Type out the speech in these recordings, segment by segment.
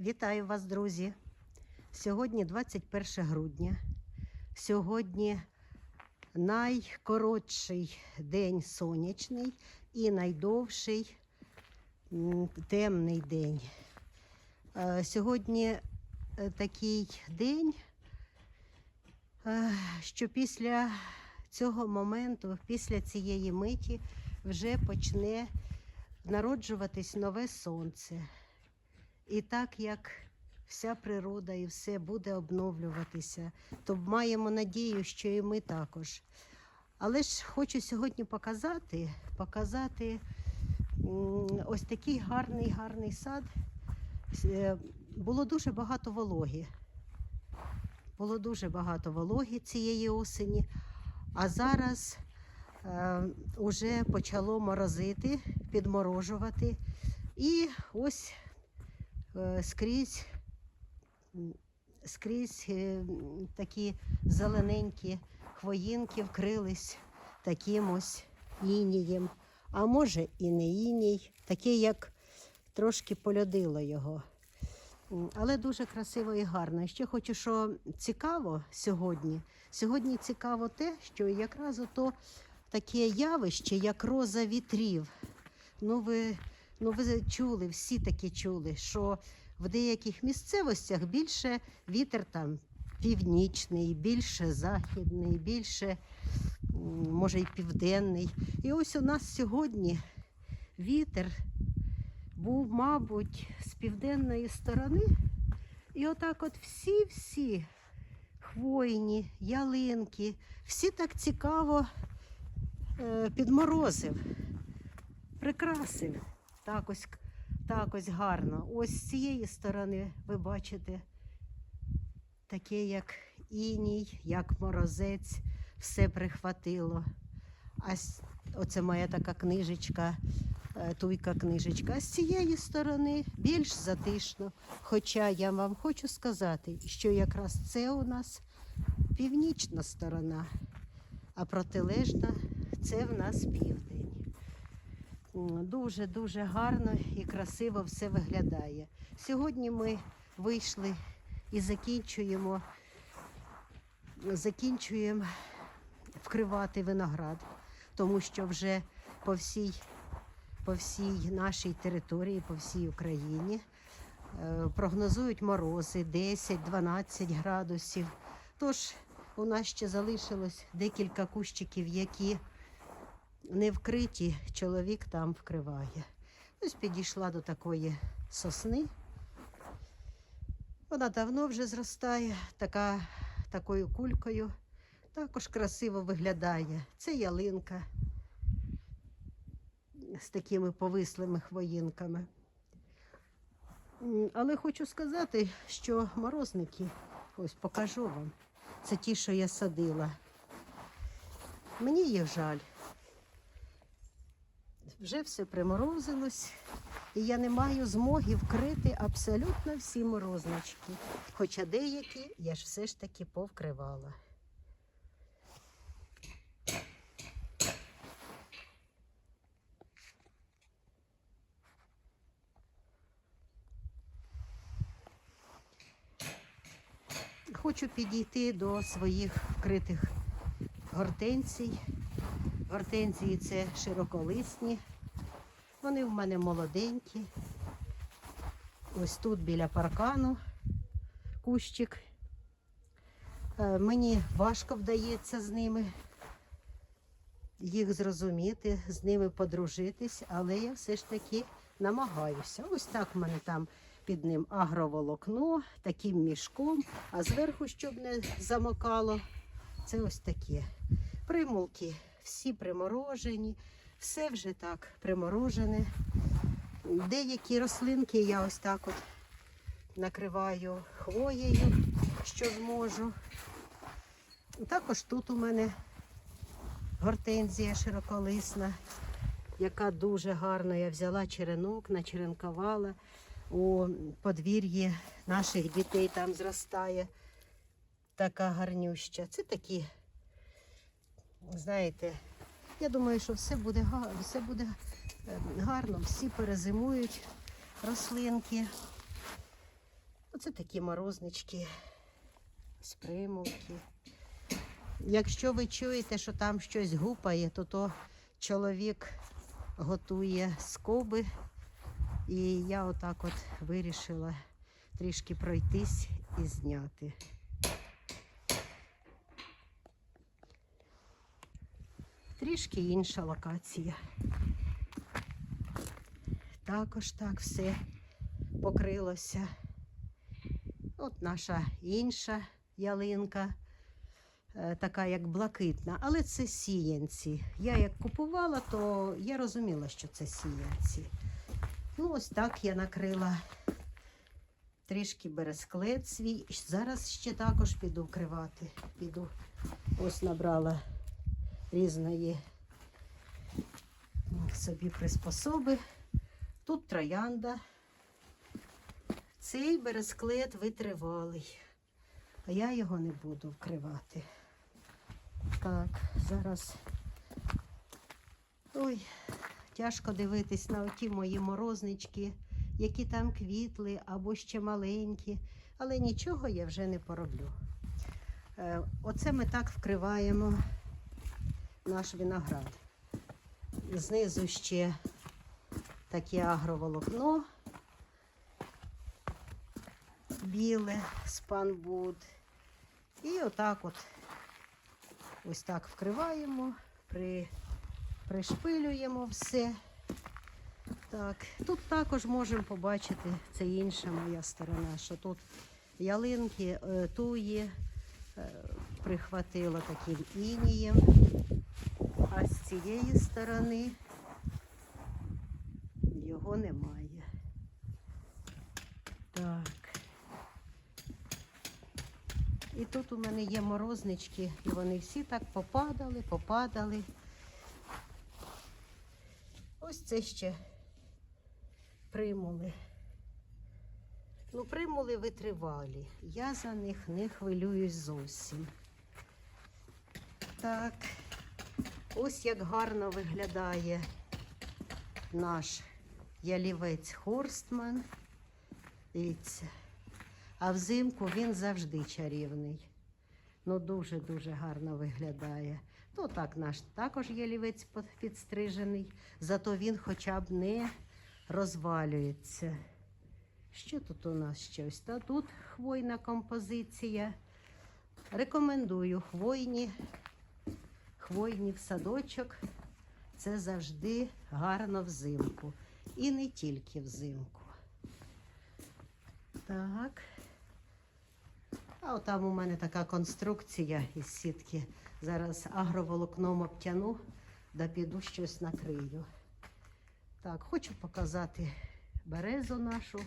Вітаю вас, друзі! Сьогодні 21 грудня. Сьогодні найкоротший день сонячний і найдовший темний день. Е, Сьогодні е, такий день, е, що після цього моменту, після цієї миті, вже почне народжуватись нове сонце. І так як вся природа і все буде обновлюватися, то маємо надію, що і ми також. Але ж хочу сьогодні показати, показати ось такий гарний, гарний сад. Е, Було дуже багато вологи. Було дуже багато вологи цієї осені, а зараз е, уже почало морозити, підморожувати. І ось скрізь, скрізь е, такі зелененькі хвоїнки вкрились таким ось інієм. А може і не іній, такий, як трошки полюдило його. Але дуже красиво і гарно. Ще хочу, що цікаво сьогодні. Сьогодні цікаво те, що якраз ото таке явище, як роза вітрів. Ну, ви Ну, ви чули, всі таки чули, що в деяких місцевостях більше вітер там північний, більше західний, більше, може, й південний. І ось у нас сьогодні вітер був, мабуть, з південної сторони. І отак от всі-всі хвойні, ялинки, всі так цікаво е, підморозив, прикрасив. Так ось, так ось гарно. Ось з цієї сторони ви бачите таке, як іній, як морозець, все прихватило. А оце моя така книжечка, е, туйка книжечка. А з цієї сторони більш затишно. Хоча я вам хочу сказати, що якраз це у нас північна сторона, а протилежна це в нас південь. Дуже-дуже гарно і красиво все виглядає. Сьогодні ми вийшли і закінчуємо, закінчуємо вкривати виноград, тому що вже по всій, по всій нашій території, по всій Україні е, прогнозують морози 10-12 градусів. Тож у нас ще залишилось декілька кущиків, які не вкриті, чоловік там вкриває. Ось підійшла до такої сосни. Вона давно вже зростає, така, такою кулькою. Також красиво виглядає. Це ялинка з такими повислими хвоїнками. Але хочу сказати, що морозники, ось покажу вам, це ті, що я садила. Мені їх жаль вже все приморозилось, і я не маю змоги вкрити абсолютно всі морознички. Хоча деякі я ж все ж таки повкривала. Хочу підійти до своїх вкритих гортензій. Гортензії це широколисні. Вони в мене молоденькі. Ось тут біля паркану кущик. Е, Мені важко вдається з ними їх зрозуміти, з ними подружитись, але я все ж таки намагаюся. Ось так в мене там під ним агроволокно, таким мішком, а зверху, щоб не замокало, це ось таке. Примулки всі приморожені, все вже так приморожене. Деякі рослинки я ось так от накриваю хвоєю, що зможу. Також тут у мене гортензія широколисна, яка дуже гарна. Я взяла черенок, начеренкувала. У подвір'ї наших дітей там зростає така гарнюща. Це такі знаєте, я думаю, що все буде все буде е, гарно, всі перезимують рослинки. Оце такі морознички з примулки. Якщо ви чуєте, що там щось гупає, то то чоловік готує скоби. І я отак от вирішила трішки пройтись і зняти. Трішки інша локація. Також так все покрилося. От наша інша ялинка, е, така як блакитна, але це сіянці. Я як купувала, то я розуміла, що це сіянці. Ну, ось так я накрила трішки бересклет свій. Зараз ще також піду вкривати. Піду. Ось набрала різної собі приспособи. Тут троянда. Цей бересклет витривалий, а я його не буду вкривати. Так, зараз. Ой, тяжко дивитись на оті мої морознички, які там квітли або ще маленькі, але нічого я вже не пороблю. Е, Оце ми так вкриваємо наш виноград. Знизу ще таке агроволокно біле спанбуд. І отак от ось так вкриваємо, при, пришпилюємо все. Так, тут також можемо побачити, це інша моя сторона, що тут ялинки, е, туї е, прихватило таким інієм. Цієї сторони його немає. Так. І тут у мене є морознички, і вони всі так попадали, попадали. Ось це ще примули. Ну, примули витривалі. Я за них не хвилююсь зовсім. Так, ось як гарно виглядає наш ялівець Хорстман. Дивіться. А взимку він завжди чарівний. Ну, дуже-дуже гарно виглядає. Ну, так, наш також ялівець підстрижений, зато він хоча б не розвалюється. Що тут у нас ще ось? Та тут хвойна композиція. Рекомендую хвойні, хвойні в садочок. Це завжди гарно взимку. І не тільки взимку. Так. А от там у мене така конструкція із сітки. Зараз агроволокном обтяну, да піду щось накрию. Так, хочу показати березу нашу.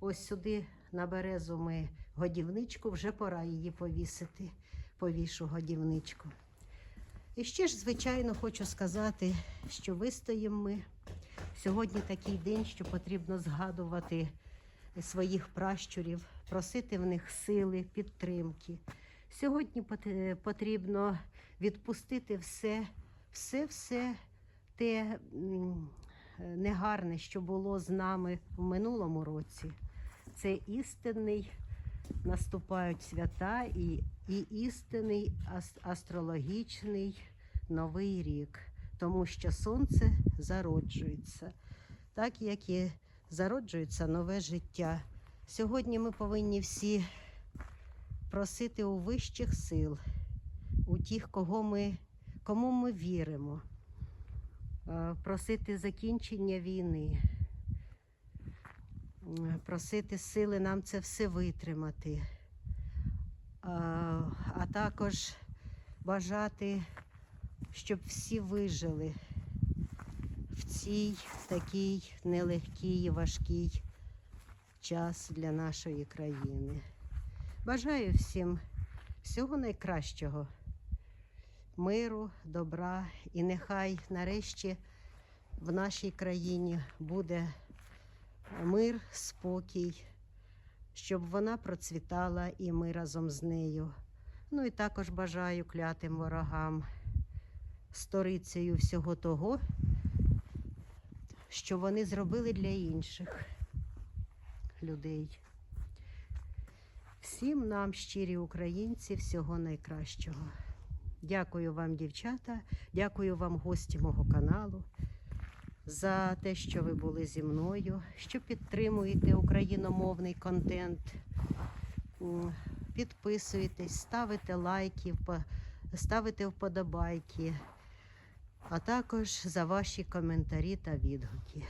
Ось сюди на березу ми годівничку, вже пора її повісити. Повішу годівничку. І ще ж, звичайно, хочу сказати, що вистоїмо ми. Сьогодні такий день, що потрібно згадувати своїх пращурів, просити в них сили, підтримки. Сьогодні потрібно відпустити все, все, все те негарне, що було з нами в минулому році. Це істинний, наступають свята і, і істинний ас- астрологічний новий рік, тому що сонце зароджується, так як і зароджується нове життя. Сьогодні ми повинні всі просити у вищих сил, у тих, кого ми, кому ми віримо, е, просити закінчення війни, просити сили нам це все витримати, а, а також бажати, щоб всі вижили в цій такий нелегкий і важкий час для нашої країни. Бажаю всім всього найкращого, миру, добра і нехай нарешті в нашій країні буде мир, спокій, щоб вона процвітала і ми разом з нею. Ну і також бажаю клятим ворогам сторицею всього того, що вони зробили для інших людей. Всім нам, щирі українці, всього найкращого. Дякую вам, дівчата, дякую вам, гості мого каналу, за те, що ви були зі мною, що підтримуєте україномовний контент. М, Підписуєтесь, ставите лайки, ставите вподобайки, а також за ваші коментарі та відгуки.